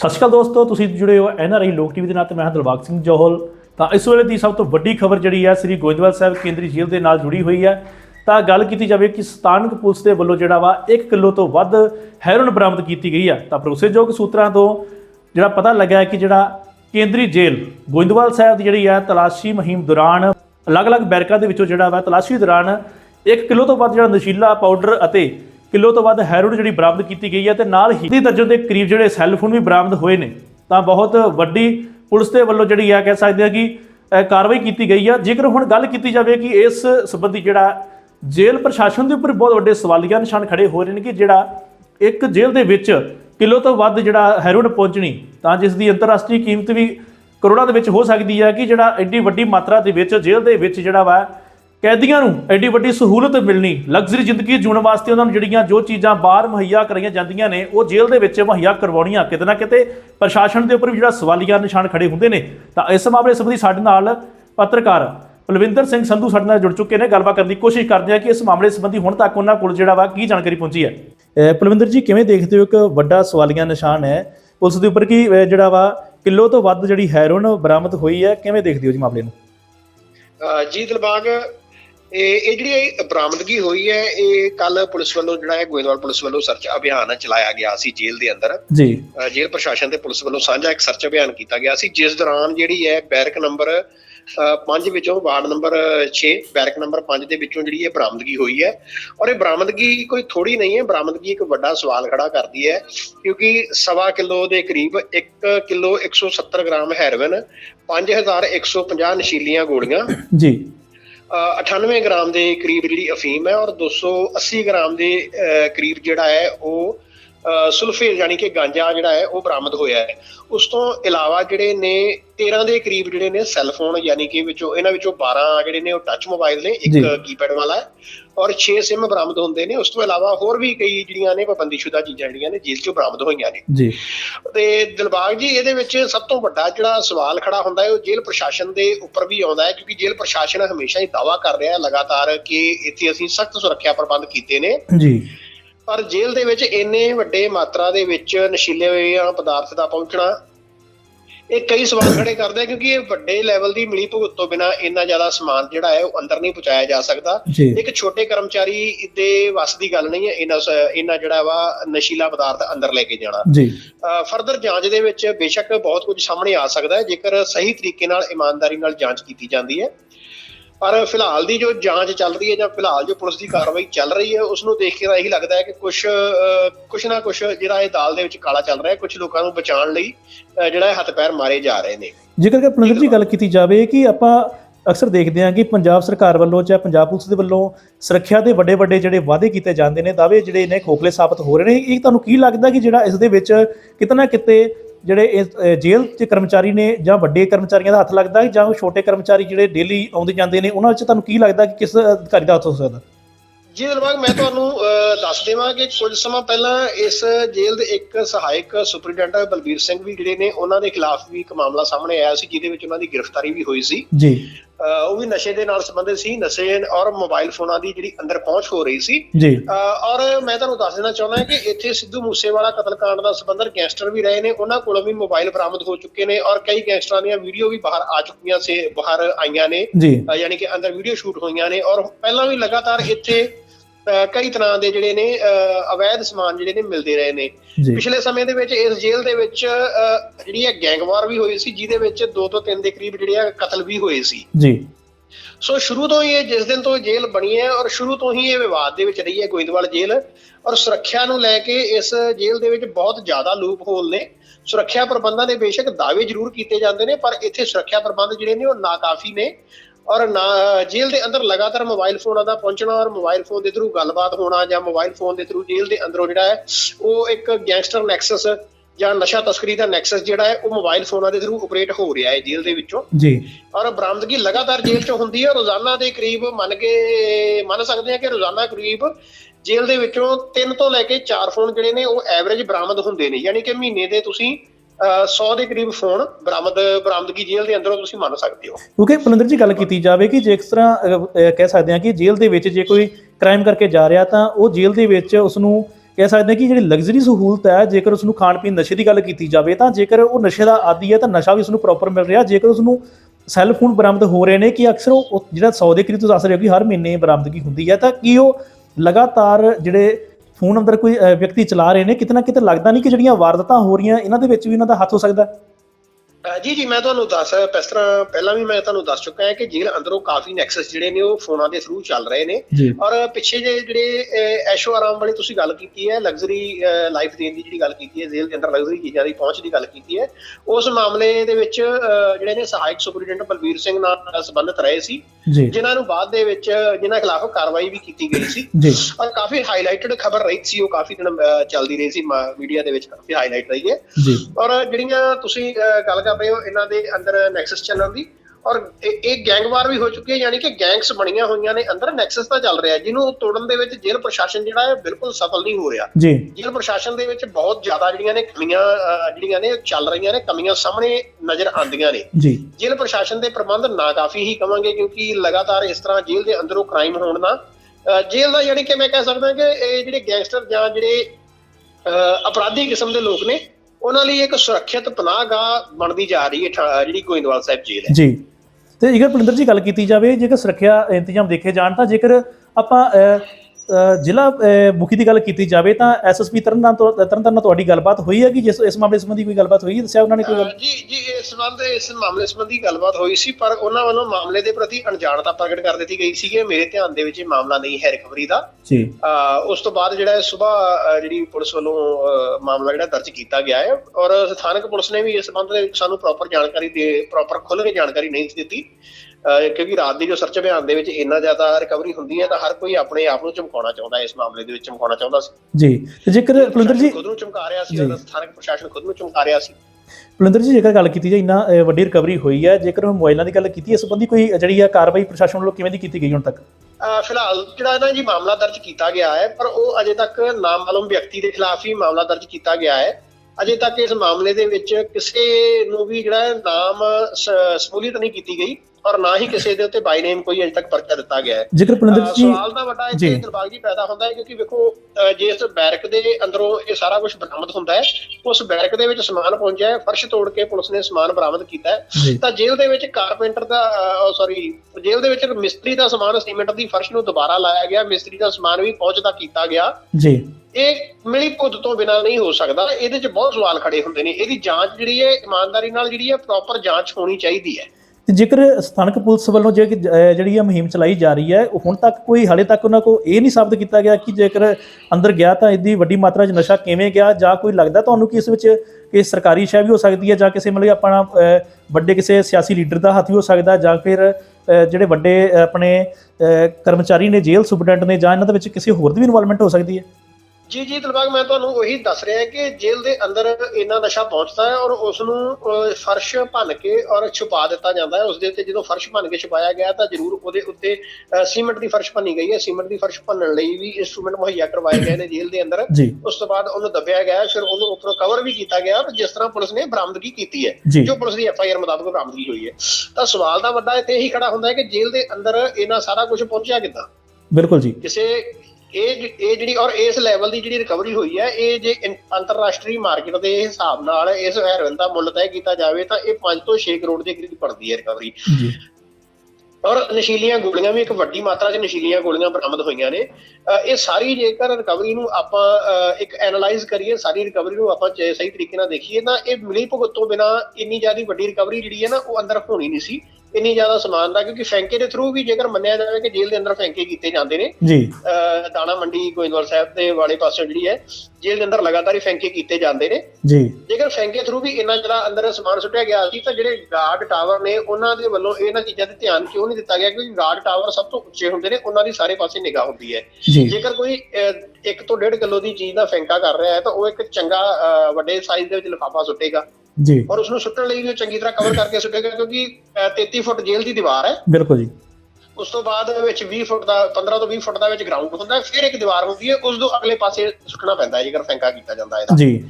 ਸਤਿ ਸ਼੍ਰੀ ਅਕਾਲ ਦੋਸਤੋ, ਤੁਸੀਂ ਜੁੜੇ ਹੋ ਐਨਆਰਆਈ ਲੋਕ ਟੀਵੀ ਦੇ ਨਾਲ ਤੇ ਮੈਂ ਹਾਂ ਦਿਲਬਾਗ ਸਿੰਘ ਜੋਹਲ। ਤਾਂ ਇਸ ਵੇਲੇ ਦੀ ਸਭ ਤੋਂ ਵੱਡੀ ਖਬਰ ਜਿਹੜੀ ਹੈ, ਸ੍ਰੀ ਗੋਇੰਦਵਾਲ ਸਾਹਿਬ ਕੇਂਦਰੀ ਜੇਲ੍ਹ ਦੇ ਨਾਲ ਜੁੜੀ ਹੋਈ ਹੈ। ਤਾਂ ਗੱਲ ਕੀਤੀ ਜਾਵੇ ਕਿ ਸਥਾਨਕ ਪੁਲਿਸ ਦੇ ਵੱਲੋਂ ਜਿਹੜਾ ਵਾ 1 ਕਿਲੋ ਤੋਂ ਵੱਧ ਹੈਰੋਨ ਬਰਾਮਦ ਕੀਤੀ ਗਈ ਹੈ ਤਾਂ ਭਰੋਸੇਯੋਗ ਸੂਤਰਾਂ ਤੋਂ ਜਿਹੜਾ ਪਤਾ ਲੱਗਾ ਹੈ ਕਿ ਜਿਹੜਾ ਕੇਂਦਰੀ ਜੇਲ੍ਹ ਗੋਇੰਦਵਾਲ ਸਾਹਿਬ ਦੀ ਜਿਹੜੀ ਹੈ ਤਲਾਸ਼ੀ ਮੁਹਿੰਮ ਦੌਰਾਨ ਅਲੱਗ-ਅਲੱਗ ਬੈਰਕਾਂ ਦੇ ਵਿੱਚੋਂ ਜਿਹੜਾ ਵਾ, ਤਲਾਸ਼ੀ ਦੌਰਾਨ 1 ਕਿਲੋ ਤੋਂ ਵੱਧ ਜਿਹੜਾ ਨਸ਼ੀਲਾ ਪਾਊਡਰ ਅਤੇ ਕਿਲੋ ਤੋਂ ਵੱਧ ਹੈਰੋਇਨ ਜਿਹੜੀ ਬਰਾਮਦ ਕੀਤੀ ਗਈ ਹੈ ਤੇ ਨਾਲ ਹੀ ਦੀ ਦਰਜਨ ਦੇ ਕਰੀਬ ਜਿਹੜੇ ਸੈੱਲ ਫੋਨ ਵੀ ਬਰਾਮਦ ਹੋਏ ਨੇ, ਤਾਂ ਬਹੁਤ ਵੱਡੀ ਪੁਲਿਸ ਦੇ ਵੱਲੋਂ ਜਿਹੜੀ ਆ ਕਹਿ ਸਕਦੇ ਆ ਕਿ ਕਾਰਵਾਈ ਕੀਤੀ ਗਈ ਆ। ਜੇਕਰ ਹੁਣ ਗੱਲ ਕੀਤੀ ਜਾਵੇ ਕਿ ਇਸ ਸੰਬੰਧੀ ਜਿਹੜਾ ਜੇਲ੍ਹ ਪ੍ਰਸ਼ਾਸਨ ਦੇ ਉੱਪਰ ਬਹੁਤ ਵੱਡੇ ਸਵਾਲੀਆ ਨਿਸ਼ਾਨ ਖੜੇ ਹੋ ਰਹੇ ਨੇ ਕਿ ਜਿਹੜਾ ਇੱਕ ਜੇਲ੍ਹ ਦੇ ਵਿੱਚ ਕਿਲੋ ਤੋਂ ਵੱਧ ਜਿਹੜਾ ਹੈਰੋਇਨ ਪਹੁੰਚਣੀ, ਤਾਂ ਜਿਸ ਦੀ ਅੰਤਰਰਾਸ਼ਟਰੀ ਕੀਮਤ ਵੀ ਕਰੋੜਾਂ ਦੇ ਵਿੱਚ ਹੋ ਸਕਦੀ ਹੈ ਕਿ ਜਿਹੜਾ ਐਡੀ ਵੱਡੀ ਮਾਤਰਾ ਦੇ ਵਿੱਚ ਜੇਲ੍ਹ ਦੇ ਵਿੱਚ ਜਿਹੜਾ ਵਾ ਕੈਦੀਆਂ ਨੂੰ ਐਡੀ ਵੱਡੀ ਸਹੂਲਤ ਮਿਲਣੀ ਲਗਜ਼ਰੀ ਜ਼ਿੰਦਗੀ ਜਿਉਣ ਵਾਸਤੇ ਉਹਨਾਂ ਨੂੰ ਜਿਹੜੀਆਂ ਜੋ ਚੀਜ਼ਾਂ ਬਾਹਰ ਮੁਹੱਈਆ ਕਰਾਈਆਂ ਜਾਂਦੀਆਂ ਨੇ ਉਹ ਜੇਲ੍ਹ ਦੇ ਵਿੱਚ ਮੁਹੱਈਆ ਕਰਵਾਉਣੀਆਂ। ਕਿਤੇ ਨਾ ਕਿਤੇ ਪ੍ਰਸ਼ਾਸਨ ਦੇ ਉੱਪਰ ਵੀ ਜਿਹੜਾ ਸਵਾਲੀਆ ਨਿਸ਼ਾਨ ਖੜੇ ਹੁੰਦੇ ਨੇ। ਤਾਂ ਇਸ ਮਾਮਲੇ ਸੰਬੰਧੀ ਸਾਡੇ ਨਾਲ ਪੱਤਰਕਾਰ ਬਲਵਿੰਦਰ ਸਿੰਘ ਸੰਧੂ ਸਾਡੇ ਨਾਲ ਜੁੜ ਚੁੱਕੇ ਨੇ। ਗੱਲਬਾਤ ਕਰਨ ਦੀ ਕੋਸ਼ਿਸ਼ ਕਰਦੇ ਆ ਕਿ ਇਸ ਮਾਮਲੇ ਸੰਬੰਧੀ ਹੁਣ ਤੱਕ ਉਹਨਾਂ ਕੋਲ ਜਿਹੜਾ ਵਾ ਕੀ ਜਾਣਕਾਰੀ ਪਹੁੰਚੀ ਹੈ। ਅਹ ਪਲਵਿੰਦਰ ਜੀ ਕਿਵੇਂ ਦੇਖਦੇ ਹੋ ਇੱਕ ਵੱਡਾ ਸਵਾਲੀਆ ਨਿਸ਼ਾਨ ਹੈ? ਪੁਲਿਸ ਦੇ ਉੱਪਰ ਕੀ ਜਿਹੜਾ ਵਾ ਕਿਲੋ ਤੋਂ ਵੱਧ ਜਿਹੜੀ ਹੈਰੋਇਨ ਬਰਾਮਦ ਹੋਈ ਹੈ ਕਿਵੇਂ ਦੇਖਦੇ ਹੋ ਜੀ ਮਾਮਲੇ ਨੂੰ? ਜੀ ਦਿਲਬਾਗ ਇਹ ਜਿਹੜੀ ਬਰਾਮਦਗੀ ਹੋਈ ਹੈ ਇਹ ਕੱਲ ਪੁਲਿਸ ਵੱਲੋਂ ਜਿਹੜਾ ਹੈ ਗੋਇੰਦਵਾਲ ਪੁਲਿਸ ਵੱਲੋਂ ਸਰਚ ਅਭਿਆਨ ਚਲਾਇਆ ਗਿਆ ਸੀ ਜੇਲ੍ਹ ਦੇ ਅੰਦਰ। ਜੀ। ਜੇਲ੍ਹ ਪ੍ਰਸ਼ਾਸਨ ਤੇ ਪੁਲਿਸ ਵੱਲੋਂ ਸਾਂਝਾ ਇੱਕ ਸਰਚ ਅਭਿਆਨ ਕੀਤਾ ਗਿਆ ਸੀ ਜਿਸ ਦੌਰਾਨ ਜਿਹੜੀ ਹੈ ਬੈਰਕ ਨੰਬਰ 5 ਵਿੱਚੋਂ ਵਾਰਡ ਨੰਬਰ 6 ਬੈਰਕ ਨੰਬਰ 5 ਦੇ ਵਿੱਚੋਂ ਜਿਹੜੀ ਇਹ ਬਰਾਮਦਗੀ ਹੋਈ ਹੈ। ਔਰ ਇਹ ਬਰਾਮਦਗੀ ਕੋਈ ਥੋੜੀ ਨਹੀਂ ਹੈ ਬਰਾਮਦਗੀ ਇੱਕ ਵੱਡਾ ਸਵਾਲ ਖੜਾ ਕਰਦੀ ਹੈ ਕਿਉਂਕਿ ਸਵਾ ਕਿਲੋ ਦੇ ਕਰੀਬ 1 ਕਿਲੋ 170 ਗ੍ਰਾਮ ਹੈਰੋਇਨ 5150 ਨਸ਼ੀਲੀਆਂ ਗੋਲੀਆਂ ਜੀ। 98 ਗ੍ਰਾਮ ਦੇ ਕਰੀਬ ਜਿਹੜੀ ਅਫੀਮ ਹੈ ਔਰ 280 ਗ੍ਰਾਮ ਦੇ ਕਰੀਬ ਜਿਹੜਾ ਹੈ ਉਹ ਅ, ਸੁਲਫੇਟ ਯਾਨੀ ਕਿ ਗਾਂਜਾ ਜਿਹੜਾ ਹੈ ਉਹ ਬਰਾਮਦ ਹੋਇਆ ਹੈ। ਉਸ ਤੋਂ ਇਲਾਵਾ ਜਿਹੜੇ ਨੇ 13 ਦੇ ਕਰੀਬ ਜਿਹੜੇ ਨੇ ਸੈੱਲ ਫੋਨ ਯਾਨੀ ਕਿ ਵਿੱਚੋਂ ਇਹਨਾਂ ਵਿੱਚੋਂ 12 ਜਿਹੜੇ ਨੇ ਉਹ ਟੱਚ ਮੋਬਾਈਲ ਨੇ। ਇੱਕ ਕੀਪੈਡ ਵਾਲਾ ਹੈ ਔਰ 6 ਸਿਮ ਬਰਾਮਦ ਹੁੰਦੇ ਨੇ। ਉਸ ਤੋਂ ਇਲਾਵਾ ਹੋਰ ਵੀ ਕਈ ਜਿਹੜੀਆਂ ਨੇ ਪਾਬੰਦੀਸ਼ੁਦਾ ਚੀਜ਼ਾਂ ਜਿਹੜੀਆਂ ਨੇ ਜੇਲ੍ਹ 'ਚੋਂ ਬਰਾਮਦ ਹੋਈਆਂ ਨੇ। ਜੀ। ਤੇ ਦਿਲਬਾਗ ਜੀ ਇਹਦੇ ਵਿੱਚ ਸਭ ਤੋਂ ਵੱਡਾ ਜਿਹੜਾ ਸਵਾਲ ਖੜਾ ਹੁੰਦਾ ਹੈ ਉਹ ਜੇਲ੍ਹ ਪ੍ਰਸ਼ਾਸਨ ਦੇ ਉੱਪਰ ਵੀ ਆਉਂਦਾ ਹੈ ਕਿਉਂਕਿ ਜੇਲ੍ਹ ਪ੍ਰਸ਼ਾਸਨ ਹਮੇਸ਼ਾ ਹੀ ਦਾਵਾ ਕਰ ਰਿਹਾ ਹੈ ਲਗਾਤਾਰ ਕਿ ਇੱਥੇ ਅਸੀਂ ਸਖਤ ਸੁਰੱਖਿਆ ਪ੍ਰਬੰਧ ਕੀਤੇ ਨੇ। ਜੀ। ਪਰ ਜੇਲ੍ਹ ਦੇ ਵਿੱਚ ਇੰਨੇ ਵੱਡੇ ਮਾਤਰਾ ਦੇ ਵਿੱਚ ਨਸ਼ੀਲੇ ਪਦਾਰਥ ਦਾ ਪਹੁੰਚਣਾ ਇਹ ਕਈ ਸਵਾਲ ਖੜੇ ਕਰਦਾ ਕਿਉਂਕਿ ਇਹ ਵੱਡੇ ਲੈਵਲ ਦੀ ਮਿਲੀ ਭੁਗਤ ਤੋਂ ਬਿਨਾ ਇੰਨਾ ਜ਼ਿਆਦਾ ਸਮਾਨ ਜਿਹੜਾ ਹੈ ਉਹ ਅੰਦਰ ਨਹੀਂ ਪਹੁੰਚਾਇਆ ਜਾ ਸਕਦਾ। ਇੱਕ ਛੋਟੇ ਕਰਮਚਾਰੀ ਦੇ ਵੱਸ ਦੀ ਗੱਲ ਨਹੀਂ ਹੈ ਇਹਨਾਂ ਇਹਨਾਂ ਜਿਹੜਾ ਵਾ ਨਸ਼ੀਲਾ ਪਦਾਰਥ ਅੰਦਰ ਲੈ ਕੇ ਜਾਣਾ। ਜੀ। ਫਰਦਰ ਜਾਂਚ ਦੇ ਵਿੱਚ ਬੇਸ਼ੱਕ ਬਹੁਤ ਕੁਝ ਸਾਹਮਣੇ ਆ ਸਕਦਾ ਹੈ ਜੇਕਰ ਸਹੀ ਤਰੀਕੇ ਨਾਲ ਇਮਾਨਦਾਰੀ ਨਾਲ ਜਾਂਚ ਕੀਤੀ ਜਾਂਦੀ ਹੈ। ਪਰ ਫਿਲਹਾਲ ਦੀ ਜੋ ਜਾਂਚ ਚੱਲ ਰਹੀ ਹੈ ਜਾਂ ਫਿਲਹਾਲ ਜੋ ਪੁਲਿਸ ਦੀ ਕਾਰਵਾਈ ਚੱਲ ਰਹੀ ਹੈ ਉਸ ਨੂੰ ਦੇਖ ਕੇ ਤਾਂ ਇਹੀ ਲੱਗਦਾ ਹੈ ਕਿ ਕੁਝ ਕੁਝ ਨਾ ਕੁਝ ਜਿਹੜਾ ਇਹ ਦਾਲ ਦੇ ਵਿੱਚ ਕਾਲਾ ਚੱਲ ਰਿਹਾ ਹੈ ਕੁਝ ਲੋਕਾਂ ਨੂੰ ਬਚਾਉਣ ਲਈ ਜਿਹੜਾ ਹੱਥ ਪੈਰ ਮਾਰੇ ਜਾ ਰਹੇ ਨੇ। ਜੇਕਰ ਕਿ ਪਲੰਦਰ ਜੀ ਗੱਲ ਕੀਤੀ ਜਾਵੇ ਕਿ ਆਪਾਂ ਅਕਸਰ ਦੇਖਦੇ ਹਾਂ ਕਿ ਪੰਜਾਬ ਸਰਕਾਰ ਵੱਲੋਂ ਜਾਂ ਪੰਜਾਬ ਪੁਲਿਸ ਦੇ ਵੱਲੋਂ ਸੁਰੱਖਿਆ ਦੇ ਵੱਡੇ ਵੱਡੇ ਜਿਹੜੇ ਵਾਅਦੇ ਕੀਤੇ ਜਾਂਦੇ ਨੇ ਦਾਅਵੇ ਜਿਹੜੇ ਨੇ ਖੋਖਲੇ ਸਾਬਤ ਹੋ ਰਹੇ ਨੇ ਇਹ ਤੁਹਾਨੂੰ ਕੀ ਲੱਗਦਾ ਕਿ ਜਿਹੜਾ ਇਸ ਦੇ ਵਿੱਚ ਕਿਤੇ ਨਾ ਕਿਤੇ ਜਿਹੜੇ ਜੇਲ੍ਹ 'ਚ ਕਰਮਚਾਰੀ ਨੇ ਜਾਂ ਵੱਡੇ ਕਰਮਚਾਰੀਆਂ ਦਾ ਹੱਥ ਲੱਗਦਾ ਹੈ ਜਾਂ ਛੋਟੇ ਕਰਮਚਾਰੀ ਜਿਹੜੇ ਡੇਲੀ ਆਉਂਦੇ ਜਾਂਦੇ ਨੇ ਉਹਨਾਂ ਵਿੱਚ ਤੁਹਾਨੂੰ ਕੀ ਲੱਗਦਾ ਕਿ ਕਿਸ ਅਧਿਕਾਰੀ ਦਾ ਹੱਥ ਹੋ ਸਕਦਾ? ਜੀ ਦਿਲਬਾਗ ਮੈਂ ਤੁਹਾਨੂੰ ਦੱਸ ਦੇਵਾਂ ਕਿ ਕੁਝ ਸਮਾਂ ਪਹਿਲਾਂ ਇਸ ਜੇਲ੍ਹ ਦੇ ਇੱਕ ਸਹਾਇਕ ਸੁਪਰਡੈਂਟ ਬਲਬੀਰ ਸਿੰਘ ਵੀ ਜਿਹੜੇ ਨੇ ਉਹਨਾਂ ਦੇ ਖਿਲਾਫ ਵੀ ਇੱਕ ਮਾਮਲਾ ਸਾਹਮਣੇ ਆਇਆ ਸੀ ਜਿਹਦੇ ਵਿੱਚ ਉਹਨਾਂ ਦੀ ਗ੍ਰਿਫਤਾਰੀ ਵੀ ਹੋਈ ਸੀ। ਜੀ। ਉਹ ਵੀ ਨਸ਼ੇ ਦੇ ਨਾਲ ਸੰਬੰਧਿਤ ਸੀ ਨਸ਼ੇ ਔਰ ਮੋਬਾਈਲ ਫੋਨਾਂ ਦੀ ਜਿਹੜੀ ਅੰਦਰ ਪਹੁੰਚ ਹੋ ਰਹੀ ਸੀ। ਜੀ। ਔਰ ਮੈਂ ਤੁਹਾਨੂੰ ਦੱਸ ਦੇਣਾ ਚਾਹੁੰਦਾ ਕਿ ਇੱਥੇ ਸਿੱਧੂ ਮੂਸੇਵਾਲਾ ਕਤਲकांड ਦਾ ਸੰਬੰਧਰ ਗੈਂਗਸਟਰ ਵੀ ਰਹੇ ਨੇ ਉਹਨਾਂ ਕੋਲੋਂ ਵੀ ਮੋਬਾਈਲ ਬਰਾਮਦ ਹੋ ਚੁੱਕੇ ਨੇ ਔਰ ਕਈ ਗੈਂਗਸਟਰਾਂ ਦੀਆਂ ਵੀਡੀਓ ਵੀ ਬਾਹਰ ਆ ਚੁੱਕੀਆਂ ਸੇ ਬਾਹਰ ਆਈਆਂ ਨੇ। ਯਾਨੀ ਕਿ ਅੰਦਰ ਵੀਡੀਓ ਸ਼ੂਟ ਹੋਈਆਂ ਨੇ ਔਰ ਪਹਿਲਾਂ ਵੀ ਲਗਾਤਾਰ ਇੱਥੇ ਕਈ ਤਰ੍ਹਾਂ ਦੇ ਜਿਹੜੇ ਨੇ ਅਵੈਧ ਸਮਾਨ ਜਿਹੜੇ ਨੇ ਮਿਲਦੇ ਰਹੇ ਨੇ। ਪਿਛਲੇ ਸਮੇਂ ਦੇ ਵਿੱਚ ਇਸ ਜੇਲ੍ਹ ਦੇ ਵਿੱਚ ਜਿਹੜੀ ਹੈ ਗੈਂਗਵਾਰ ਵੀ ਹੋਈ ਸੀ ਜਿਹਦੇ ਵਿੱਚ 2 ਤੋਂ 3 ਦੇ ਕਰੀਬ ਜਿਹੜੇ ਆ ਕਤਲ ਵੀ ਹੋਏ ਸੀ। ਜੀ। ਸੋ ਸ਼ੁਰੂ ਤੋਂ ਹੀ ਇਹ ਜਿਸ ਦਿਨ ਤੋਂ ਜੇਲ੍ਹ ਬਣੀ ਹੈ ਔਰ ਸ਼ੁਰੂ ਤੋਂ ਹੀ ਇਹ ਵਿਵਾਦ ਦੇ ਵਿੱਚ ਰਹੀ ਹੈ ਗੋਇੰਦਵਾਲ ਜੇਲ੍ਹ ਔਰ ਸੁਰੱਖਿਆ ਨੂੰ ਲੈ ਕੇ ਇਸ ਜੇਲ੍ਹ ਦੇ ਵਿੱਚ ਬਹੁਤ ਜ਼ਿਆਦਾ ਲੂਪ ਹੋਲ ਨੇ। ਸੁਰੱਖਿਆ ਪ੍ਰਬੰਧਾਂ ਦੇ ਬੇਸ਼ੱਕ ਦਾਅਵੇ ਜ਼ਰੂਰ ਕੀਤੇ ਜਾਂਦੇ ਨੇ ਪਰ ਇੱਥੇ ਸੁਰੱਖਿਆ ਪ੍ਰਬੰਧ ਜਿਹੜੇ ਨੇ ਉਹ ਨਾਕਾਫੀ ਨੇ। ਔਰ ਜੇਲ੍ਹ ਦੇ ਅੰਦਰ ਲਗਾਤਾਰ ਮੋਬਾਈਲ ਫੋਨਾਂ ਦਾ ਪਹੁੰਚਣਾ ਔਰ ਮੋਬਾਈਲ ਫੋਨ ਦੇ ਥਰੂ ਗੱਲਬਾਤ ਹੋਣਾ ਜਾਂ ਮੋਬਾਈਲ ਫੋਨ ਦੇ ਥਰੂ ਜੇਲ੍ਹ ਦੇ ਅੰਦਰੋਂ ਜਿਹੜਾ ਹੈ ਉਹ ਇੱਕ ਗੈਂਗਸਟਰ ਨੈਕਸਸ ਜਾਂ ਨਸ਼ਾ ਤਸਕਰੀ ਦਾ ਨੈਕਸਸ ਜਿਹੜਾ ਹੈ ਉਹ ਮੋਬਾਈਲ ਫੋਨਾਂ ਦੇ ਥਰੂ ਆਪਰੇਟ ਹੋ ਰਿਹਾ ਹੈ ਜੇਲ੍ਹ ਦੇ ਵਿੱਚੋਂ। ਜੀ। ਔਰ ਬਰਾਮਦਗੀ ਲਗਾਤਾਰ ਜੇਲ੍ਹ 'ਚ ਹੁੰਦੀ ਹੈ ਰੋਜ਼ਾਨਾ ਦੇ ਕਰੀਬ ਮੰਨ ਕੇ ਮੰਨ ਸਕਦੇ ਹਾਂ ਕਿ ਰੋਜ਼ਾਨਾ ਕਰੀਬ ਜੇਲ੍ਹ ਦੇ ਵਿੱਚੋਂ 3 ਤੋਂ ਲੈ ਕੇ 4 ਫੋਨ ਜਿਹੜੇ ਨੇ ਉਹ ਐਵਰੇਜ ਬਰਾਮਦ ਹੁੰਦੇ ਨੇ। ਯਾਨੀ ਕਿ ਮਹੀਨੇ ਦੇ ਤੁਸੀਂ 100 ਦੇ ਕਰੀਬ ਫੋਨ ਬਰਾਮਦ, ਬਰਾਮਦਗੀ ਜੇਲ੍ਹ ਦੇ ਅੰਦਰੋਂ ਤੁਸੀਂ ਮੰਨ ਸਕਦੇ ਹੋ। ਕਿਉਂਕਿ ਪਲੰਦਰ ਜੀ, ਗੱਲ ਕੀਤੀ ਜਾਵੇ ਕਿ ਜੇ ਇਸ ਤਰ੍ਹਾਂ ਕਹਿ ਸਕਦੇ ਹਾਂ ਕਿ ਜੇਲ੍ਹ ਦੇ ਵਿੱਚ ਜੇ ਕੋਈ ਕ੍ਰਾਈਮ ਕਰਕੇ ਜਾ ਰਿਹਾ ਤਾਂ ਉਹ ਜੇਲ੍ਹ ਦੇ ਵਿੱਚ ਉਸ ਨੂੰ ਕਹਿ ਸਕਦੇ ਹਾਂ ਕਿ ਜਿਹੜੀ ਲਗਜ਼ਰੀ ਸਹੂਲਤ ਹੈ, ਜੇਕਰ ਉਸ ਨੂੰ ਖਾਣ ਪੀਣ ਨਸ਼ੇ ਦੀ ਗੱਲ ਕੀਤੀ ਜਾਵੇ ਤਾਂ ਜੇਕਰ ਉਹ ਨਸ਼ੇ ਦਾ ਆਦੀ ਹੈ ਤਾਂ ਨਸ਼ਾ ਵੀ ਉਸ ਨੂੰ ਪ੍ਰੋਪਰ ਮਿਲ ਰਿਹਾ। ਜੇਕਰ ਉਸ ਨੂੰ ਸੈੱਲ ਫੋਨ ਬਰਾਮਦ ਹੋ ਰਹੇ ਨੇ ਕਿ ਅਕਸਰ ਉਹ ਉਹ ਜਿਹੜਾ 100 ਦੇ ਕਰੀਬ ਤੁਸੀਂ ਦੱਸ ਰਹੇ ਹੋ ਕਿ ਹਰ ਮਹੀਨੇ ਬਰਾਮਦਗੀ ਹੁੰਦੀ ਹੈ ਤਾਂ ਕੀ ਉਹ ਲਗਾਤਾਰ ਜਿਹੜੇ ਫੋਨ ਅੰਦਰ ਕੋਈ ਵਿਅਕਤੀ ਚਲਾ ਰਹੇ ਨੇ, ਕਿਤੇ ਨਾ ਕਿਤੇ ਲੱਗਦਾ ਨਹੀਂ ਕਿ ਜਿਹੜੀਆਂ ਵਾਰਦਾਤਾਂ ਹੋ ਰਹੀਆਂ, ਇਹਨਾਂ ਦੇ ਵਿੱਚ ਵੀ ਇਹਨਾਂ ਦਾ ਹੱਥ ਹੋ ਸਕਦਾ ਜੀ ਜੀ ਮੈਂ ਤੁਹਾਨੂੰ ਦੱਸ ਇਸ ਤਰ੍ਹਾਂ ਪਹਿਲਾਂ ਵੀ ਮੈਂ ਤੁਹਾਨੂੰ ਦੱਸ ਚੁੱਕਾ ਹਾਂ ਕਿ ਜੇਲ੍ਹ ਅੰਦਰੋਂ ਕਾਫੀ ਨੈਕਸਸ ਜਿਹੜੇ ਨੇ ਉਹ ਫੋਨਾਂ ਦੇ ਥਰੂ ਚੱਲ ਰਹੇ ਨੇ। ਔਰ ਪਿੱਛੇ ਜੇ ਜਿਹੜੇ ਐਸ਼ੋ ਆਰਾਮ ਵਾਲੀ ਤੁਸੀਂ ਗੱਲ ਕੀਤੀ ਹੈ ਲਗਜ਼ਰੀ ਲਾਈਫ ਦੇਣ ਦੀ ਜਿਹੜੀ ਗੱਲ ਕੀਤੀ ਹੈ ਜੇਲ੍ਹ ਦੇ ਅੰਦਰ ਲਗਜ਼ਰੀ ਚੀਜ਼ਾਂ ਦੀ ਪਹੁੰਚ ਦੀ ਗੱਲ ਕੀਤੀ ਹੈ ਉਸ ਮਾਮਲੇ ਦੇ ਵਿੱਚ ਜਿਹੜੇ ਨੇ ਸਹਾਇਕ ਸੁਪਰਡੈਂਟ ਬਲਬੀਰ ਸਿੰਘ ਨਾਲ ਸੰਬੰਧਿਤ ਰਹੇ ਸੀ ਜਿਨ੍ਹਾਂ ਨੂੰ ਬਾਅਦ ਦੇ ਵਿੱਚ ਜਿਨ੍ਹਾਂ ਖਿਲਾਫ ਕਾਰਵਾਈ ਵੀ ਕੀਤੀ ਗਈ ਸੀ। ਔਰ ਕਾਫੀ ਹਾਈਲਾਈਟਡ ਖਬਰ ਰਹੀ ਸੀ ਉਹ ਕਾਫੀ ਦਿਨ ਚੱਲਦੀ ਰਹੀ ਸੀ ਮੀਡੀਆ ਦੇ ਵਿੱਚ ਕਾਫੀ ਹਾਈਲਾਈਟ ਰਹੀ ਹੈ। ਔਰ ਜਿਹੜੀਆਂ ਤੁਸੀਂ ਗੱਲ ਕਰ ਰਹੇ ਹੋ ਇਹਨਾਂ ਦੇ ਅੰਦਰ ਨੈਕਸਸ ਚੱਲਣ ਦੀ? ਔਰ ਇਹ ਗੈਂਗਵਾਰ ਵੀ ਹੋ ਚੁੱਕੀ ਹੈ ਯਾਨੀ ਕਿ ਗੈਂਗਸ ਬਣੀਆਂ ਹੋਈਆਂ ਨੇ ਅੰਦਰ ਨੈਕਸਸ ਤਾਂ ਚੱਲ ਰਿਹਾ ਜਿਹਨੂੰ ਤੋੜਨ ਦੇ ਵਿੱਚ ਜੇਲ੍ਹ ਪ੍ਰਸ਼ਾਸਨ ਜਿਹੜਾ ਹੈ ਬਿਲਕੁਲ ਸਫਲ ਨਹੀਂ ਹੋ ਰਿਹਾ। ਜੇਲ੍ਹ ਪ੍ਰਸ਼ਾਸਨ ਦੇ ਵਿੱਚ ਬਹੁਤ ਜ਼ਿਆਦਾ ਜਿਹੜੀਆਂ ਨੇ ਕਮੀਆਂ ਜਿਹੜੀਆਂ ਨੇ ਚੱਲ ਰਹੀਆਂ ਨੇ ਕਮੀਆਂ ਸਾਹਮਣੇ ਨਜ਼ਰ ਆਉਂਦੀਆਂ ਨੇ। ਜੇਲ੍ਹ ਪ੍ਰਸ਼ਾਸਨ ਦੇ ਪ੍ਰਬੰਧ ਨਾ ਕਾਫੀ ਹੀ ਕਵਾਂਗੇ ਕਿਉਂਕਿ ਲਗਾਤਾਰ ਇਸ ਤਰ੍ਹਾਂ ਜੇਲ੍ਹ ਦੇ ਅੰਦਰੋਂ ਕ੍ਰਾਈਮ ਹੋਣ ਦਾ ਜੇਲ੍ਹ ਦਾ ਯਾਨੀ ਕਿ ਮੈਂ ਕਹਿ ਸਕਦਾ ਕਿ ਇਹ ਜਿਹੜੇ ਗੈਂਗਸਟਰ ਜਾਂ ਜਿਹੜੇ ਅਪਰਾਧੀ ਕਿਸਮ ਦੇ ਲੋਕ ਨੇ ਉਹਨਾਂ ਲਈ ਇੱਕ ਸੁਰੱਖਿਅਤ ਪਨਾਹਗਾਹ ਬਣਦੀ ਜਾ ਰਹੀ ਹੈ ਜਿਹੜੀ ਗੋਇੰਦਵਾਲ ਸਾਹਿਬ ਜੇਲ੍ਹ ਹੈ। ਜੀ। ਤੇ ਜੇਕਰ ਭੁਲਿੰਦਰ ਜੀ ਗੱਲ ਕੀਤੀ ਜਾਵੇ ਜੇਕਰ ਸੁਰੱਖਿਆ ਇੰਤਜ਼ਾਮ ਦੇਖੇ ਜਾਣ ਤਾਂ ਜੇਕਰ ਆਪਾਂ ਅ, ਜ਼ਿਲ੍ਹਾ ਮੁਖੀ ਦੀ ਗੱਲ ਕੀਤੀ ਜਾਵੇ ਤਾਂ ਐਸਐਸਪੀ ਤਰਨਤਾਰਨ ਤੋਂ ਤਰਨਤਾਰਨ ਨਾਲ ਤੁਹਾਡੀ ਗੱਲਬਾਤ ਹੋਈ ਹੈ ਕਿ ਜਿਸ ਇਸ ਮਾਮਲੇ ਸੰਬੰਧੀ ਕੋਈ ਗੱਲਬਾਤ ਹੋਈ? ਹੈ ਦੱਸਿਆ ਉਹਨਾਂ ਨੇ ਕੋਈ ਗੱਲ? ਜੀ ਜੀ ਇਸ ਸੰਬੰਧ ਇਸ ਮਾਮਲੇ ਸੰਬੰਧੀ ਗੱਲਬਾਤ ਹੋਈ ਸੀ ਪਰ ਉਹਨਾਂ ਵੱਲੋਂ ਮਾਮਲੇ ਦੇ ਪ੍ਰਤੀ ਅਣਜਾਣਤਾ ਪ੍ਰਗਟ ਕਰ ਦਿੱਤੀ ਗਈ ਸੀ ਕਿ ਮੇਰੇ ਧਿਆਨ ਦੇ ਵਿੱਚ ਇਹ ਮਾਮਲਾ ਨਹੀਂ ਹੈ ਰਿਕਵਰੀ ਦਾ। ਜੀ। ਉਸ ਤੋਂ ਬਾਅਦ ਜਿਹੜਾ ਸਵੇਰ ਜਿਹੜੀ ਪੁਲਿਸ ਵੱਲੋਂ ਮਾਮਲਾ ਜਿਹੜਾ ਦਰਜ ਕੀਤਾ ਗਿਆ ਹੈ ਔਰ ਸਥਾਨਕ ਪੁਲਿਸ ਨੇ ਵੀ ਇਸ ਸੰਬੰਧ ਦੇ ਵਿੱਚ ਸਾਨੂੰ ਪ੍ਰੋਪਰ ਜਾਣਕਾਰੀ ਦੇ ਪ੍ਰੋਪਰ ਖੁੱਲ੍ਹ ਕੇ ਜਾਣਕਾਰੀ ਨਹੀਂ ਦਿੱਤੀ। ਕਿਉਂਕਿ ਰਾਤ ਦੀ ਜੋ ਸਰਚ ਅਭਿਆਨ ਦੇ ਵਿੱਚ ਇੰਨਾ ਜ਼ਿਆਦਾ ਰਿਕਵਰੀ ਹੁੰਦੀ ਹੈ ਤਾਂ ਹਰ ਕੋਈ ਆਪਣੇ ਆਪ ਨੂੰ ਚਮਕਾਉਣਾ ਚਾਹੁੰਦਾ ਇਸ ਮਾਮਲੇ ਦੇ ਵਿੱਚ ਚਮਕਾਉਣਾ ਚਾਹੁੰਦਾ ਸੀ। ਜੀ ਤੇ ਜੇਕਰ ਭੁਲਿੰਦਰ ਜੀ ਖੁਦ ਨੂੰ ਚਮਕਾ ਰਿਹਾ ਸੀ ਸਥਾਨਕ ਪ੍ਰਸ਼ਾਸਨ ਖੁਦ ਨੂੰ ਚਮਕਾ ਰਿਹਾ ਸੀ? ਭੁਲਿੰਦਰ ਜੀ ਜੇਕਰ ਗੱਲ ਕੀਤੀ ਜਾਏ ਇੰਨਾ ਵੱਡੀ ਰਿਕਵਰੀ ਹੋਈ ਹੈ ਜੇਕਰ ਮੋਬਾਈਲਾਂ ਦੀ ਗੱਲ ਕੀਤੀ ਇਸ ਸੰਬੰਧੀ ਕੋਈ ਜਿਹੜੀ ਹੈ ਕਾਰਵਾਈ ਪ੍ਰਸ਼ਾਸਨ ਵੱਲੋਂ ਕਿਵੇਂ ਦੀ ਕੀਤੀ ਗਈ ਹੁਣ ਤੱਕ? ਫਿਲਹਾਲ ਜਿਹੜਾ ਨਾ ਜੀ ਮਾਮਲਾ ਦਰਜ ਕੀਤਾ ਗਿਆ ਹੈ ਪਰ ਉਹ ਅਜੇ ਤੱਕ ਨਾਮਾਲੂਮ ਵਿਅਕਤੀ ਦੇ ਖਿਲਾਫ ਹੀ ਮਾਮਲਾ ਦਰਜ ਕੀਤਾ ਗਿਆ ਹੈ। ਅਜੇ ਤੱਕ ਇਸ ਮਾਮਲੇ ਦੇ ਵਿੱਚ ਕਿਸੇ ਨੂੰ ਵੀ ਜਿਹੜਾ ਨਾਮ ਸਮੂਲੀਅਤ ਨਹੀਂ ਕੀਤੀ ਗਈ। ਔਰ ਨਾ ਹੀ ਕਿਸੇ ਦੇ ਉੱਤੇ ਬਾਈ ਨੇਮ ਕੋਈ ਅਜੇ ਤੱਕ ਪਰਚਾ ਦਿੱਤਾ ਗਿਆ ਹੈ। ਜੇਕਰ ਅਹ ਜੀ ਸਵਾਲ ਦਾ ਵੱਡਾ। ਇੱਥੇ ਦਿਲਬਾਗ ਜੀ ਪੈਦਾ ਹੁੰਦਾ ਹੈ ਕਿਉਂਕਿ ਵੇਖੋ ਜੇ ਇਸ ਬੈਰਕ ਦੇ ਅੰਦਰੋਂ ਇਹ ਸਾਰਾ ਕੁਝ ਬਰਾਮਦ ਹੁੰਦਾ ਹੈ ਉਸ ਬੈਰਕ ਦੇ ਵਿੱਚ ਸਮਾਨ ਪਹੁੰਚਿਆ ਹੈ ਫਰਸ਼ ਤੋੜ ਕੇ ਪੁਲਿਸ ਨੇ ਸਮਾਨ ਬਰਾਮਦ ਕੀਤਾ ਹੈ। ਤਾਂ ਜੇਲ੍ਹ ਦੇ ਵਿੱਚ ਕਾਰਪੈਂਟਰ ਦਾ ਸੌਰੀ ਜੇਲ੍ਹ ਦੇ ਵਿੱਚ ਮਿਸਤਰੀ ਦਾ ਸਮਾਨ ਸੀਮੈਂਟ ਦੀ ਫਰਸ਼ ਨੂੰ ਦੁਬਾਰਾ ਲਾਇਆ ਗਿਆ ਮਿਸਤਰੀ ਦਾ ਸਮਾਨ ਵੀ ਪਹੁੰਚਦਾ ਕੀਤਾ ਗਿਆ। ਜੀ। ਇਹ ਮਿਲੀ ਭੁੱਤ ਤੋਂ ਬਿਨਾਂ ਨਹੀਂ ਹੋ ਸਕਦਾ। ਇਹਦੇ 'ਚ ਬਹੁਤ ਸਵਾਲ ਖੜੇ ਹੁੰਦੇ ਨੇ। ਇਹਦੀ ਜਾਂਚ ਜਿਹੜੀ ਹੈ ਇਮਾਨਦਾਰੀ ਨਾਲ ਜਿਹੜੀ ਹੈ ਪ੍ਰੋਪਰ ਜਾਂਚ ਹੋਣੀ ਚਾਹੀਦੀ ਹੈ। ਤੇ ਜੇਕਰ ਸਥਾਨਕ ਪੁਲਿਸ ਵੱਲੋਂ ਜੇ ਜਿਹੜੀ ਇਹ ਮੁਹਿੰਮ ਚਲਾਈ ਜਾ ਰਹੀ ਹੈ ਹੁਣ ਤੱਕ ਕੋਈ, ਹਾਲੇ ਤੱਕ ਉਹਨਾਂ ਕੋ ਇਹ ਨਹੀਂ ਸਾਬਤ ਕੀਤਾ ਗਿਆ ਕਿ ਜੇਕਰ ਅੰਦਰ ਗਿਆ ਤਾਂ ਇਹਦੀ ਵੱਡੀ ਮਾਤਰਾ 'ਚ ਨਸ਼ਾ ਕਿਵੇਂ ਗਿਆ, ਜਾਂ ਕੋਈ ਲੱਗਦਾ ਤੁਹਾਨੂੰ ਕਿ ਇਸ ਵਿੱਚ ਕਿ ਸਰਕਾਰੀ ਸ਼ੈ ਵੀ ਹੋ ਸਕਦੀ ਹੈ, ਜਾਂ ਕਿਸੇ ਮਤਲਬ ਆਪਣਾ ਵੱਡੇ ਕਿਸੇ ਸਿਆਸੀ ਲੀਡਰ ਦਾ ਹੱਥ ਵੀ ਹੋ ਸਕਦਾ, ਜਾਂ ਫਿਰ ਜਿਹੜੇ ਵੱਡੇ ਆਪਣੇ ਕਰਮਚਾਰੀ ਨੇ ਜੇਲ੍ਹ ਸੁਪਰਡੈਂਟ ਨੇ, ਜਾਂ ਇਹਨਾਂ ਦੇ ਵਿੱਚ ਕਿਸੇ ਹੋਰ ਦੀ ਵੀ ਇਨਵੋਲਵਮੈਂਟ ਹੋ ਸਕਦੀ ਹੈ? ਜੀ ਜੀ ਦਿਲਬਾਗ ਮੈਂ ਤੁਹਾਨੂੰ ਉਹੀ ਦੱਸ ਰਿਹਾ ਕਿ ਜੇਲ੍ਹ ਦੇ ਅੰਦਰ ਇੰਨਾ ਨਸ਼ਾ ਪਹੁੰਚਦਾ ਹੈ ਔਰ ਉਸ ਨੂੰ ਫਰਸ਼ ਭੰਨ ਕੇ ਔਰ ਛੁਪਾ ਦਿੱਤਾ ਜਾਂਦਾ ਹੈ। ਉਸ ਦੇ ਉੱਤੇ ਜਦੋਂ ਫਰਸ਼ ਭੰਨ ਕੇ ਛੁਪਾਇਆ ਗਿਆ ਤਾਂ ਜ਼ਰੂਰ ਉਹਦੇ ਉੱਤੇ ਸੀਮੈਂਟ ਦੀ ਫਰਸ਼ ਭੰਨੀ ਗਈ ਹੈ। ਸੀਮੈਂਟ ਦੀ ਫਰਸ਼ ਭੰਨਣ ਲਈ ਵੀ ਇੰਸਟਰੂਮੈਂਟ ਮੁਹੱਈਆ ਕਰਵਾਏ ਗਏ ਨੇ ਜੇਲ੍ਹ ਦੇ ਅੰਦਰ। ਉਸ ਤੋਂ ਬਾਅਦ ਉਹਨੂੰ ਦੱਬਿਆ ਗਿਆ ਫਿਰ ਉਹਨੂੰ ਉੱਪਰੋਂ ਕਵਰ ਵੀ ਕੀਤਾ ਗਿਆ ਔਰ ਜਿਸ ਤਰ੍ਹਾਂ ਪੁਲਿਸ ਨੇ ਬਰਾਮਦਗੀ ਕੀਤੀ ਹੈ ਜੀ। ਪੁਲਿਸ ਦੀ ਐਫ ਆਈ ਆਰ ਮੁਤਾਬਕ ਬਰਾਮਦਗੀ ਹੋਈ ਹੈ। ਤਾਂ ਸਵਾਲ ਦਾ ਵੱਡਾ ਇੱਥੇ ਇਹੀ ਖੜਾ ਹੁੰਦਾ ਹੈ ਕਿ ਜੇਲ੍ਹ ਦੇ ਅੰਦਰ ਇਹਨਾਂ ਸਾਰਾ ਕੁਝ ਪਹੁੰਚਿਆ ਕਿੱਦਾਂ? ਬਿਲਕੁਲ ਜੀ। ਕਿਸੇ ਇਹ ਇਹ ਜਿਹੜੀ ਔਰ ਇਸ ਲੈਵਲ ਦੀ ਜਿਹੜੀ ਰਿਕਵਰੀ ਹੋਈ ਹੈ ਇਹ ਜੇ ਅੰਤਰਰਾਸ਼ਟਰੀ ਮਾਰਕੀਟ ਦੇ ਹਿਸਾਬ ਨਾਲ ਇਸ ਹੈਰੋਇਨ ਦਾ ਮੁੱਲ ਤੈਅ ਕੀਤਾ ਜਾਵੇ ਤਾਂ ਇਹ 5 ਤੋਂ 6 ਕਰੋੜ ਦੇ ਕਰੀਬ ਪੜਦੀ ਹੈ ਰਿਕਵਰੀ ਜੀ। ਔਰ ਨਸ਼ੀਲੀਆਂ ਗੋਲੀਆਂ ਵੀ ਇੱਕ ਵੱਡੀ ਮਾਤਰਾ 'ਚ ਨਸ਼ੀਲੀਆਂ ਗੋਲੀਆਂ ਬਰਾਮਦ ਹੋਈਆਂ ਨੇ। ਇਹ ਸਾਰੀ ਜੇਕਰ ਰਿਕਵਰੀ ਨੂੰ ਆਪਾਂ ਇੱਕ ਐਨਾਲਾਈਜ਼ ਕਰੀਏ ਸਾਰੀ ਰਿਕਵਰੀ ਨੂੰ ਆਪਾਂ ਸਹੀ ਤਰੀਕੇ ਨਾਲ ਦੇਖੀਏ ਤਾਂ ਇਹ ਮਿਲੀ ਭੁਗਤ ਤੋਂ ਬਿਨਾ ਇੰਨੀ ਜ਼ਿਆਦਾ ਵੱਡੀ ਰਿਕਵਰੀ ਜਿਹੜੀ ਹੈ ਨਾ ਉਹ ਅੰਦਰ ਹੋਣੀ ਨਹੀਂ ਸੀ। ਇੰਨੀ ਜ਼ਿਆਦਾ ਸਮਾਨ ਦਾ ਕਿਉਂਕਿ ਫੈਂਕੇ ਦੇ ਥਰੂ ਵੀ ਜੇਕਰ ਮੰਨਿਆ ਜਾਵੇ ਕਿ ਜੇਲ੍ਹ ਦੇ ਅੰਦਰ ਫੈਂਕੇ ਕੀਤੇ ਜਾਂਦੇ ਨੇ ਜੀ। ਦਾਣਾ ਮੰਡੀ ਗੋਇੰਦਵਾਲ ਸਾਹਿਬ ਦੇ ਵਾਲੇ ਪਾਸੇ ਜਿਹੜੀ ਹੈ ਜੇਲ੍ਹ ਦੇ ਅੰਦਰ ਲਗਾਤਾਰ ਹੀ ਫੈਂਕੇ ਕੀਤੇ ਜਾਂਦੇ ਨੇ। ਜੀ। ਜੇਕਰ ਫੈਂਕੇ ਥਰੂ ਵੀ ਇੰਨਾ ਜਿਹੜਾ ਅੰਦਰ ਸਮਾਨ ਸੁੱਟਿਆ ਗਿਆ ਸੀ ਤਾਂ ਜਿਹੜੇ ਗਾਰਡ ਟਾਵਰ ਨੇ ਉਹਨਾਂ ਦੇ ਵੱਲੋਂ ਇਹਨਾਂ ਚੀਜ਼ਾਂ ਤੇ ਧਿਆਨ ਕਿਉਂ ਨਹੀਂ ਦਿੱਤਾ ਗਿਆ? ਕਿਉਂਕਿ ਗਾਰਡ ਟਾਵਰ ਸਭ ਤੋਂ ਉੱਚੇ ਹੁੰਦੇ ਨੇ ਉਹਨਾਂ ਦੀ ਸਾਰੇ ਪਾਸੇ ਨਿਗਾਹ ਹੁੰਦੀ ਹੈ। ਜੇਕਰ ਕੋਈ 1 ਤੋਂ 1.5 ਕਿਲੋ ਦੀ ਚੀਜ਼ ਦਾ ਫੈਂਕਾ ਕਰ ਰਿਹਾ ਹੈ ਤਾਂ ਉਹ ਇੱਕ ਚੰਗਾ ਵੱਡੇ ਸਾਈਜ਼ ਦੇ ਵਿੱਚ ਲਿਫਾਫਾ ਸੁੱਟੇਗਾ। ਜੀ। ਔਰ ਉਸ ਨੂੰ ਸੁੱਟਣ ਲਈ ਵੀ ਉਹ ਚੰਗੀ ਤਰ੍ਹਾਂ ਕਵਰ ਕਰਕੇ ਸੁੱਟੇਗਾ ਕਿਉਂਕਿ ਅਹ, 33 ਫੁੱਟ ਜੇਲ੍ਹ ਦੀ ਦੀਵਾਰ ਹੈ। ਬਿਲਕੁਲ ਜੀ। ਉਸ ਤੋਂ ਬਾਅਦ ਵਿੱਚ 20 ਫੁੱਟ ਦਾ 15 ਤੋਂ 20 ਫੁੱਟ ਦਾ ਵਿੱਚ ਗਰਾਊਂਡ ਹੁੰਦਾ ਫਿਰ ਇੱਕ ਦੀਵਾਰ ਹੁੰਦੀ ਹੈ। ਉਸ ਤੋਂ ਅਗਲੇ ਪਾਸੇ ਸੁੱਟਣਾ ਪੈਂਦਾ ਹੈ ਜੇਕਰ ਫੈਂਕਾ ਕੀਤਾ ਜਾਂਦਾ ਹੈ ਇਹਦਾ ਜੀ।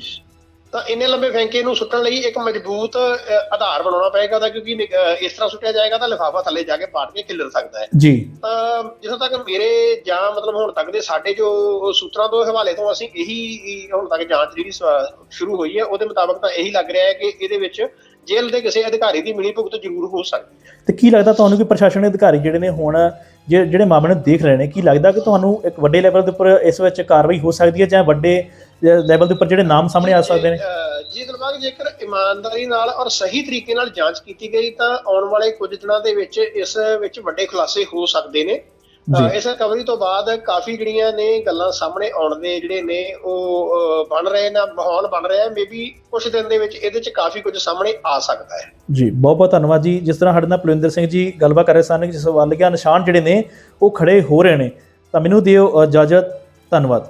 ਤਾਂ ਇੰਨੇ ਲੰਬੇ ਫੈਂਕੇ ਨੂੰ ਸੁੱਟਣ ਲਈ ਇੱਕ ਮਜ਼ਬੂਤ ਆਧਾਰ ਬਣਾਉਣਾ ਪਏਗਾ ਉਹਦਾ ਕਿਉਂਕਿ ਇਸ ਤਰ੍ਹਾਂ ਸੁੱਟਿਆ ਜਾਏਗਾ ਤਾਂ ਲਿਫਾਫਾ ਥੱਲੇ ਜਾ ਕੇ ਪਾੜ ਕੇ ਖਿਲਰ ਸਕਦਾ ਹੈ। ਜੀ। ਤਾਂ ਜਿੱਥੋਂ ਤੱਕ ਮੇਰੇ ਜਾਂ ਮਤਲਬ ਹੁਣ ਤੱਕ ਦੇ ਸਾਡੇ ਜੋ ਸੂਤਰਾਂ ਤੋਂ ਹਵਾਲੇ ਤੋਂ ਅਸੀਂ ਇਹੀ ਹੁਣ ਤੱਕ ਜਾਂਚ ਜਿਹੜੀ ਸ਼ੁਰੂ ਹੋਈ ਹੈ ਉਹਦੇ ਮੁਤਾਬਕ ਤਾਂ ਇਹੀ ਲੱਗ ਰਿਹਾ ਹੈ ਕਿ ਇਹਦੇ ਵਿੱਚ ਜੇਲ੍ਹ ਦੇ ਕਿਸੇ ਅਧਿਕਾਰੀ ਦੀ ਮਿਲੀ ਭੁਗਤ ਜ਼ਰੂਰ ਹੋ ਸਕਦੀ ਹੈ। ਤੇ ਕੀ ਲੱਗਦਾ ਤੁਹਾਨੂੰ ਕਿ ਪ੍ਰਸ਼ਾਸਨ ਦੇ ਅਧਿਕਾਰੀ ਜਿਹੜੇ ਨੇ ਹੁਣ ਜਿਹੜੇ ਮਾਮਲੇ ਨੂੰ ਦੇਖ ਰਹੇ ਨੇ ਕੀ ਲੱਗਦਾ ਕਿ ਤੁਹਾਨੂੰ ਇੱਕ ਵੱਡੇ ਲੈਵਲ ਦੇ ਉੱਪਰ ਇਸ ਵਿੱਚ ਕਾਰਵਾਈ ਹੋ ਸਕਦੀ ਹੈ ਜਾਂ ਵੱਡੇ ਲੈਵਲ ਦੇ ਉੱਪਰ ਜਿਹੜੇ ਨਾਮ ਸਾਹਮਣੇ ਆ ਸਕਦੇ ਨੇ? ਜੀ ਦਿਲਬਾਗ ਜੇਕਰ ਇਮਾਨਦਾਰੀ ਨਾਲ ਔਰ ਸਹੀ ਤਰੀਕੇ ਨਾਲ ਜਾਂਚ ਕੀਤੀ ਗਈ ਤਾਂ ਆਉਣ ਵਾਲੇ ਕੁਝ ਦਿਨਾਂ ਦੇ ਵਿੱਚ ਇਸ ਵਿੱਚ ਵੱਡੇ ਖੁਲਾਸੇ ਹੋ ਸਕਦੇ ਨੇ। ਇਸ ਰਿਕਵਰੀ ਤੋਂ ਬਾਅਦ ਕਾਫੀ ਜਿਹੜੀਆਂ ਨੇ ਗੱਲਾਂ ਸਾਹਮਣੇ ਆਉਣ ਦੇ ਜਿਹੜੇ ਨੇ ਉਹ ਬਣ ਰਹੇ ਨੇ ਮਾਹੌਲ ਬਣ ਰਿਹਾ ਮੇਬੀ ਕੁਝ ਦਿਨ ਦੇ ਵਿੱਚ ਇਹਦੇ ਵਿੱਚ ਕਾਫੀ ਕੁਝ ਸਾਹਮਣੇ ਆ ਸਕਦਾ ਹੈ। ਜੀ ਬਹੁਤ ਬਹੁਤ ਧੰਨਵਾਦ ਜੀ। ਜਿਸ ਤਰ੍ਹਾਂ ਸਾਡੇ ਨਾਲ ਪਲਵਿੰਦਰ ਸਿੰਘ ਜੀ ਗੱਲਬਾਤ ਕਰ ਰਹੇ ਸਨ ਕਿ ਜਿਸ ਵੱਲ ਗਿਆ ਨਿਸ਼ਾਨ ਜਿਹੜੇ ਨੇ ਉਹ ਖੜੇ ਹੋ ਰਹੇ ਨੇ। ਤਾਂ ਮੈਨੂੰ ਦਿਓ ਇਜਾਜ਼ਤ। ਧੰਨਵਾਦ।